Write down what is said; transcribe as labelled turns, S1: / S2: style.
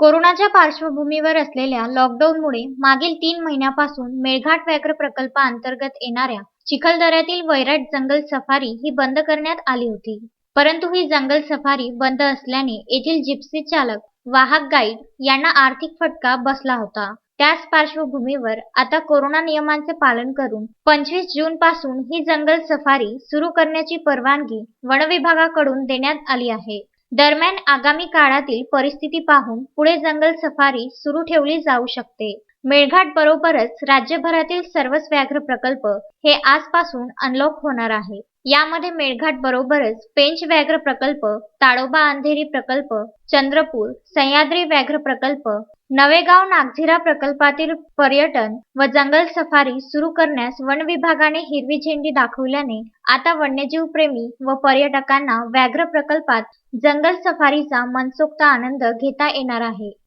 S1: कोरोनाच्या पार्श्वभूमीवर असलेल्या लॉकडाऊनमुळे मागील तीन महिन्यापासून मेळघाट व्याघ्र प्रकल्पाअंतर्गत येणाऱ्या चिखलदऱ्यातील वैराट जंगल सफारी ही बंद करण्यात आली होती. परंतु ही जंगल सफारी बंद असल्याने येथील जिप्सी चालक वाहक गाईड यांना आर्थिक फटका बसला होता. त्याच पार्श्वभूमीवर आता कोरोना नियमांचे पालन करून पंचवीस जून पासून ही जंगल सफारी सुरू करण्याची परवानगी वनविभागाकडून देण्यात आली आहे. दरम्यान आगामी काळातील परिस्थिती पाहून पुढे जंगल सफारी सुरू ठेवली जाऊ शकते. मेळघाट बरोबरच राज्यभरातील सर्वच व्याघ्र प्रकल्प हे आजपासून अनलॉक होणार आहे. यामध्ये मेळघाट बरोबरच पेंच व्याघ्र प्रकल्प ताडोबा अंधेरी प्रकल्प चंद्रपूर सह्याद्री व्याघ्र प्रकल्प नवेगाव नागझिरा प्रकल्पातील पर्यटन व जंगल सफारी सुरू करण्यास वन विभागाने हिरवी झेंडी दाखवल्याने आता वन्यजीव प्रेमी व पर्यटकांना व्याघ्र प्रकल्पात जंगल सफारीचा मनसोक्त आनंद घेता येणार आहे.